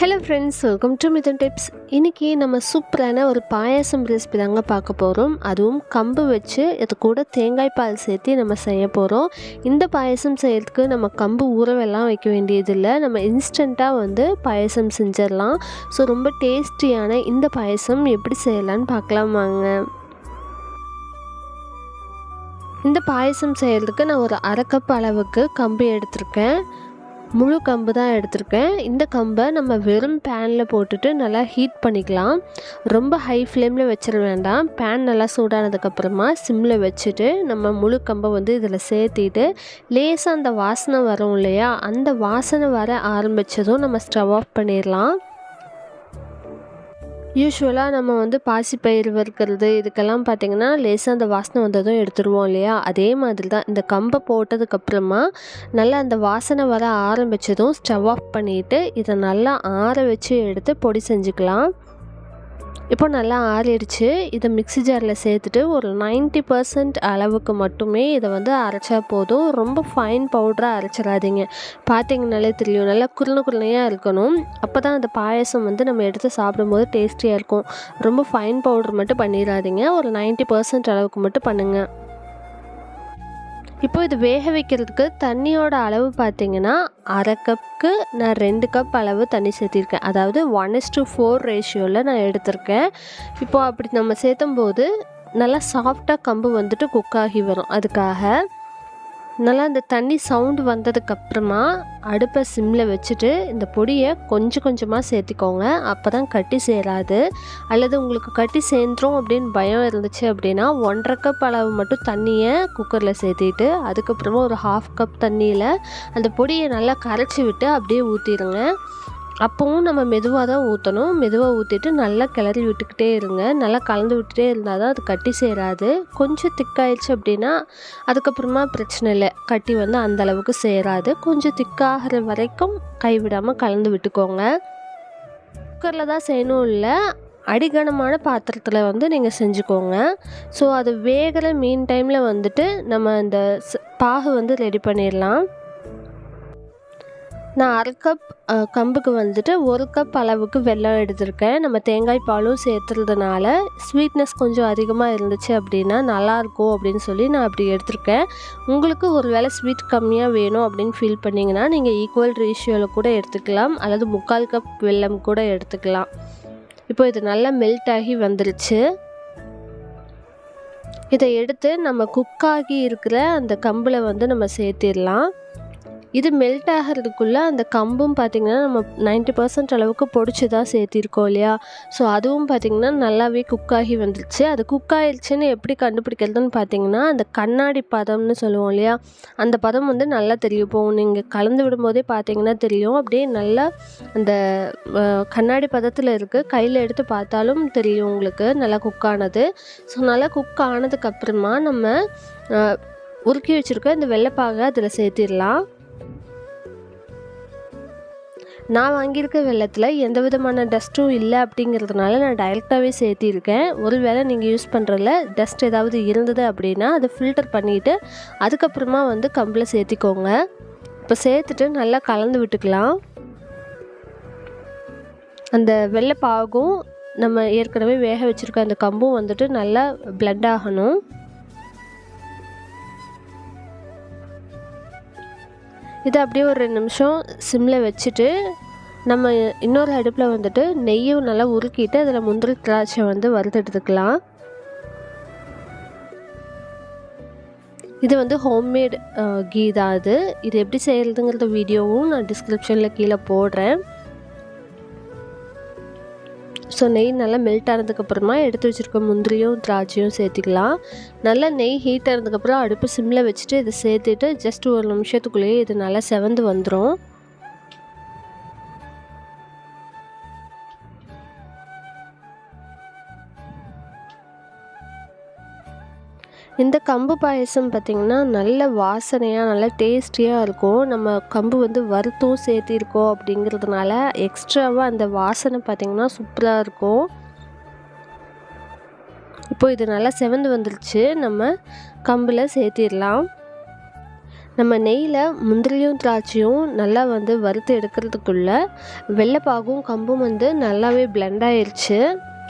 Hello friends welcome to Mithan tips இன்றைக்கி நம்ம சூப்பரான ஒரு பாயாசம் ரெசிபி தாங்க பார்க்க போகிறோம் அதுவும் கம்பு வச்சு இது கூட தேங்காய் பால் சேர்த்து நம்ம செய்ய போகிறோம் இந்த பாயாசம் செய்கிறதுக்கு நம்ம கம்பு ஊறவெல்லாம் வைக்க வேண்டியதில்லை. நம்ம இன்ஸ்டண்ட்டாக வந்து பாயாசம் செஞ்சிடலாம். ஸோ ரொம்ப டேஸ்டியான இந்த பாயாசம் எப்படி செய்யலான்னு பார்க்கலாம் வாங்க. இந்த பாயசம் செய்கிறதுக்கு நான் ஒரு அரை கப் அளவுக்கு கம்பு எடுத்திருக்கேன். முழு கம்பு தான் எடுத்திருக்கேன். இந்த கம்பை நம்ம வெறும் பேனில் போட்டுட்டு நல்லா ஹீட் பண்ணிக்கலாம். ரொம்ப ஹை ஃப்ளேமில் வச்சிட வேண்டாம். பேன் நல்லா சூடானதுக்கப்புறமா சிம்மில் வச்சுட்டு நம்ம முழு கம்பை வந்து இதில் சேர்த்திட்டு லேசாக அந்த வாசனை வரும் இல்லையா? அந்த வாசனை வர ஆரம்பித்ததும் நம்ம ஸ்டவ் ஆஃப் பண்ணிடலாம். யூஸ்வலாக நம்ம வந்து பாசிப்பயிர் வறுக்கிறது இதுக்கெல்லாம் பார்த்திங்கன்னா லேசாக அந்த வாசனை வந்ததும் எடுத்துருவோம் இல்லையா? அதே மாதிரி தான் இந்த கம்பை போட்டதுக்கப்புறமா நல்லா அந்த வாசனை வர ஆரம்பித்ததும் ஸ்டவ் ஆஃப் பண்ணிவிட்டு இதை நல்லா ஆற வச்சு எடுத்து பொடி செஞ்சுக்கலாம். இப்போ நல்லா ஆறிடுச்சு. இதை மிக்ஸி ஜாரில் சேர்த்துட்டு ஒரு நைன்ட்டி பர்சன்ட் அளவுக்கு மட்டுமே இதை வந்து அரைச்சா போதும். ரொம்ப ஃபைன் பவுடராக அரைச்சிடாதீங்க. பார்த்தீங்கனாலே தெரியும். நல்லா குருணை குருணையாக இருக்கணும். அப்போ தான் அந்த பாயசம் வந்து நம்ம எடுத்து சாப்பிடும்போது டேஸ்டியாக இருக்கும். ரொம்ப ஃபைன் பவுடர் மட்டும் பண்ணிடாதீங்க. ஒரு நைன்ட்டி பர்சன்ட் அளவுக்கு மட்டும் பண்ணுங்கள் இப்போ இது வேக வைக்கிறதுக்கு தண்ணியோட அளவு பார்த்தீங்கன்னா அரை கப்புக்கு நான் ரெண்டு கப் அளவு தண்ணி சேர்த்திருக்கேன். அதாவது ஒன் இஸ் டு ஃபோர் ரேஷியோவில் நான் எடுத்திருக்கேன். இப்போது அப்படி நம்ம சேர்த்தும் போது நல்லா சாஃப்டாக கம்பு வந்துட்டு குக் ஆகி வரும். அதுக்காக நல்லா இந்த தண்ணி சவுண்டு வந்ததுக்கப்புறமா அடுப்பை சிம்மில் வச்சுட்டு இந்த பொடியை கொஞ்சம் கொஞ்சமாக சேர்த்திக்கோங்க. அப்போ தான் கட்டி சேராது. அல்லது உங்களுக்கு கட்டி சேர்ந்துரும் அப்படின்னு பயம் இருந்துச்சு அப்படின்னா ஒன்றரை கப் அளவு மட்டும் தண்ணியை குக்கரில் சேர்த்திட்டு அதுக்கப்புறமா ஒரு ஹாஃப் கப் தண்ணியில் அந்த பொடியை நல்லா கரைச்சி விட்டு அப்படியே ஊற்றிடுங்க அப்போவும் நம்ம மெதுவாக தான் ஊற்றணும் மெதுவாக ஊற்றிட்டு நல்லா கிளறி விட்டுக்கிட்டே இருங்க. நல்லா கலந்து விட்டுட்டே இருந்தால் தான் அது கட்டி சேராது. கொஞ்சம் திக்காயிடுச்சு அப்படின்னா அதுக்கப்புறமா பிரச்சனை இல்லை. கட்டி வந்து அந்த அளவுக்கு சேராது. கொஞ்சம் திக்காகிற வரைக்கும் கைவிடாமல் கலந்து விட்டுக்கோங்க. குக்கரில் தான் செய்யணும் இல்லை அடிகனமான பாத்திரத்தில் வந்து நீங்கள் செஞ்சுக்கோங்க. ஸோ அது வேகிற மீன் டைமில் வந்துட்டு நம்ம இந்த பாகு வந்து ரெடி பண்ணிடலாம். நான் அரை கப் கம்புக்கு வந்துட்டு ஒரு கப் அளவுக்கு வெல்லம் எடுத்திருக்கேன். நம்ம தேங்காய் பாலும் சேர்த்துறதுனால ஸ்வீட்னஸ் கொஞ்சம் அதிகமாக இருந்துச்சு அப்படின்னா நல்லாயிருக்கும் அப்படின்னு சொல்லி நான் அப்படி எடுத்திருக்கேன். உங்களுக்கு ஒரு வேளை ஸ்வீட் கம்மியாக வேணும் அப்படின்னு ஃபீல் பண்ணிங்கன்னா நீங்கள் ஈக்குவல் ரேஷியோவில் கூட எடுத்துக்கலாம். அல்லது முக்கால் கப் வெல்லம் கூட எடுத்துக்கலாம். இப்போ இது நல்லா மெல்ட் ஆகி வந்துருச்சு. இதை எடுத்து நம்ம குக்காகி இருக்கிற அந்த கம்பில் வந்து நம்ம சேர்த்திடலாம். இது மெல்ட் ஆகிறதுக்குள்ளே அந்த கம்பும் பார்த்திங்கன்னா நம்ம நைன்ட்டி பர்சன்ட் அளவுக்கு பொடிச்சு தான் சேர்த்திருக்கோம் இல்லையா? ஸோ அதுவும் பார்த்திங்கன்னா நல்லாவே குக் ஆகி வந்துடுச்சு அது குக் ஆயிடுச்சுன்னு எப்படி கண்டுபிடிக்கிறதுன்னு பார்த்தீங்கன்னா அந்த கண்ணாடி பதம்னு சொல்லுவோம் இல்லையா? அந்த பதம் வந்து நல்லா தெரியும். இப்போ நீங்கள் கலந்து விடும்போதே பார்த்தீங்கன்னா தெரியும். அப்படியே நல்லா அந்த கண்ணாடி பதத்தில் இருக்குது கையில் எடுத்து பார்த்தாலும் தெரியும் உங்களுக்கு. நல்லா குக் ஆனது. ஸோ நல்லா குக் ஆனதுக்கப்புறமா நம்ம உருக்கி வச்சுருக்க இந்த வெள்ளைப்பாகை அதில் சேர்த்திடலாம். நான் வாங்கியிருக்க வெள்ளத்தில் எந்த விதமான டஸ்ட்டும் இல்லை அப்படிங்கிறதுனால நான் டைரெக்டாகவே சேர்த்திருக்கேன். ஒருவேளை நீங்கள் யூஸ் பண்ணுறதுல டஸ்ட் ஏதாவது இருந்தது அப்படின்னா அதை ஃபில்டர் பண்ணிவிட்டு அதுக்கப்புறமா வந்து கம்பில் சேர்த்திக்கோங்க. இப்போ சேர்த்துட்டு நல்லா கலந்து விட்டுக்கலாம். அந்த வெள்ளைப்பாகும் நம்ம ஏற்கனவே வேக வச்சுருக்க அந்த கம்பும் வந்துட்டு நல்லா பிளட் ஆகணும். இதை அப்படியே ஒரு ரெண்டு நிமிஷம் சிம்மில் வச்சுட்டு நம்ம இன்னொரு அடுப்பில் வந்துட்டு நெய்யும் நல்லா உருக்கிட்டு அதில் முந்திரி திராட்சை வந்து வறுத்தெடுத்துக்கலாம் இது வந்து ஹோம்மேட் கீ தான் அது. இது எப்படி செய்கிறதுங்கிறத வீடியோவும் நான் டிஸ்கிரிப்ஷனில் கீழே போடுறேன். ஸோ நெய் நல்லா மெல்ட் ஆனதுக்கப்புறமா எடுத்து வச்சுருக்க முந்திரியும் திராட்சையும் சேர்த்துக்கலாம். நல்லா நெய் ஹீட் ஆனதுக்கப்புறம் அடுப்பு சிம்மில் வச்சுட்டு இதை சேர்த்துட்டு ஜஸ்ட் ஒரு நிமிஷத்துக்குள்ளேயே இது நல்லா செவந்து வந்துடும் இந்த கம்பு பாயசம் பார்த்திங்கன்னா நல்ல வாசனையாக நல்ல டேஸ்டியாக இருக்கும். நம்ம கம்பு வந்து வறுத்தும் சேர்த்திருக்கோம் அப்படிங்கிறதுனால எக்ஸ்ட்ராவாக அந்த வாசனை பார்த்திங்கன்னா சூப்பராக இருக்கும். இப்போ இது நல்லா செவந்து வந்துருச்சு. நம்ம கம்பில் சேர்த்திடலாம். நம்ம நெய்யில் முந்திரியும் திராட்சையும் நல்லா வந்து வறுத்து எடுக்கிறதுக்குள்ள வெள்ளைப்பாகும் கம்பும் வந்து நல்லாவே பிளெண்ட் ஆயிடுச்சு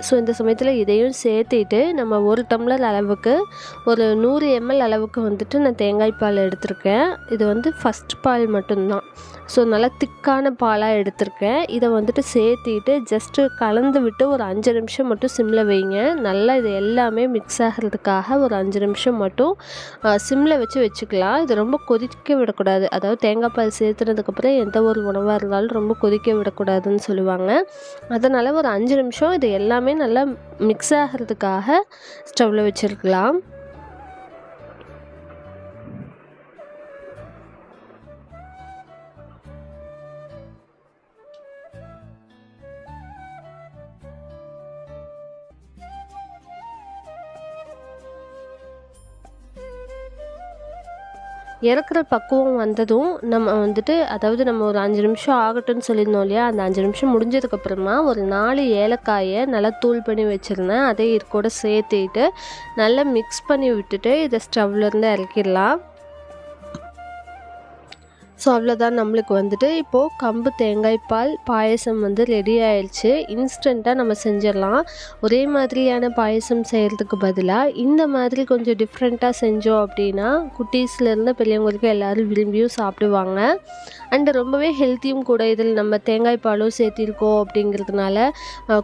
ஸோ இந்த சமயத்தில் இதையும் சேர்த்திட்டு நம்ம ஒரு டம்ளர் அளவுக்கு ஒரு நூறு எம்எல் அளவுக்கு வந்துட்டு நான் தேங்காய் பால் எடுத்திருக்கேன். இது வந்து ஃபஸ்ட் பால் மட்டும்தான். ஸோ நல்லா திக்கான பாலாக எடுத்திருக்கேன். இதை வந்துட்டு சேர்த்திட்டு ஜஸ்ட்டு கலந்து விட்டு ஒரு அஞ்சு நிமிஷம் மட்டும் சிம்மில் வைங்க. நல்லா இது எல்லாமே மிக்ஸ் ஆகிறதுக்காக ஒரு அஞ்சு நிமிஷம் மட்டும் சிம்மில் வச்சு வச்சுக்கலாம். இது ரொம்ப கொதிக்க விடக்கூடாது. அதாவது தேங்காய் பால் சேர்த்துனதுக்கப்புறம் எந்த ஒரு உணவாக இருந்தாலும் ரொம்ப கொதிக்க விடக்கூடாதுன்னு சொல்லுவாங்க. அதனால் ஒரு அஞ்சு நிமிஷம் இது எல்லாமே நல்லா மிக்ஸ் ஆகிறதுக்காக ஸ்டவ்வில் வச்சுருக்கலாம். இறக்குற பக்குவம் வந்ததும் நம்ம வந்துட்டு அதாவது நம்ம ஒரு அஞ்சு நிமிஷம் ஆகட்டும்னு சொல்லியிருந்தோம் இல்லையா? அந்த அஞ்சு நிமிஷம் முடிஞ்சதுக்கப்புறமா ஒரு நாலு ஏலக்காயை நல்லா தூள் பண்ணி வச்சுருந்தேன். அதை இது கூட சேர்த்துட்டு நல்லா மிக்ஸ் பண்ணி விட்டுட்டு இதை ஸ்டவ்லேருந்து இறக்கிடலாம். ஸோ அவ்வளோதான் நம்மளுக்கு வந்துட்டு. இப்போது கம்பு தேங்காய் பால் பாயசம் வந்து ரெடி ஆயிடுச்சு. இன்ஸ்டண்ட்டாக நம்ம செஞ்சிடலாம். ஒரே மாதிரியான பாயசம் செய்கிறதுக்கு பதிலாக இந்த மாதிரி கொஞ்சம் டிஃப்ரெண்ட்டாக செஞ்சோம் அப்படின்னா குட்டீஸ்லேருந்து பெரியவங்களுக்கு எல்லோரும் விரும்பியும் சாப்பிடுவாங்க. அண்டு ரொம்பவே ஹெல்த்தியும் கூட இதில் நம்ம தேங்காய் பாலும் சேர்த்திருக்கோம் அப்படிங்கிறதுனால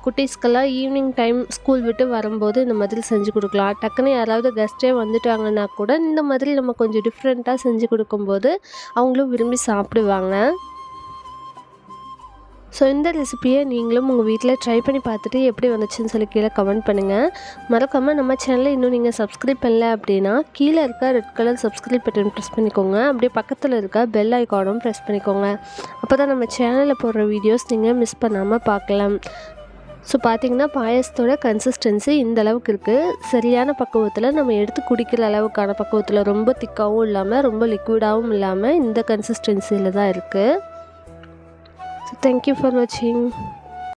குட்டீஸ்க்கெல்லாம் ஈவினிங் டைம் ஸ்கூல் விட்டு வரும்போது இந்த மாதிரி செஞ்சு கொடுக்கலாம். டக்குன்னு யாராவது கெஸ்ட்டே வந்துட்டாங்கன்னா கூட இந்த மாதிரி நம்ம கொஞ்சம் டிஃப்ரெண்ட்டாக செஞ்சு கொடுக்கும்போது அவங்களும் விரும்பி சாப்பிடுவாங்க. ஸோ இந்த ரெசிபியை நீங்களும் உங்கள் வீட்டில் ட்ரை பண்ணி பார்த்துட்டு எப்படி வந்துச்சுன்னு சொல்லி கீழே கமெண்ட் பண்ணுங்கள் மறக்காமல் நம்ம சேனலை இன்னும் நீங்கள் சப்ஸ்கிரைப் பண்ணல அப்படின்னா கீழே இருக்க red colour subscribe button press பண்ணிக்கோங்க. அப்படியே பக்கத்தில் இருக்க பெல் ஐக்கானும் ப்ரெஸ் பண்ணிக்கோங்க. அப்போ தான் நம்ம சேனலில் போடுற வீடியோஸ் நீங்கள் மிஸ் பண்ணாமல் பார்க்கலாம். ஸோ பார்த்திங்கன்னா பாயசத்தோட கன்சிஸ்டன்சி இந்த அளவுக்கு இருக்குது சரியான பக்குவத்தில் நம்ம எடுத்து குடிக்கிற அளவுக்கான பக்குவத்தில் ரொம்ப திக்காகவும் இல்லாமல் ரொம்ப லிக்விடாகவும் இல்லாமல் இந்த கன்சிஸ்டன்சியில் தான் இருக்குது ஸோ தேங்க்யூ ஃபார் வாட்சிங்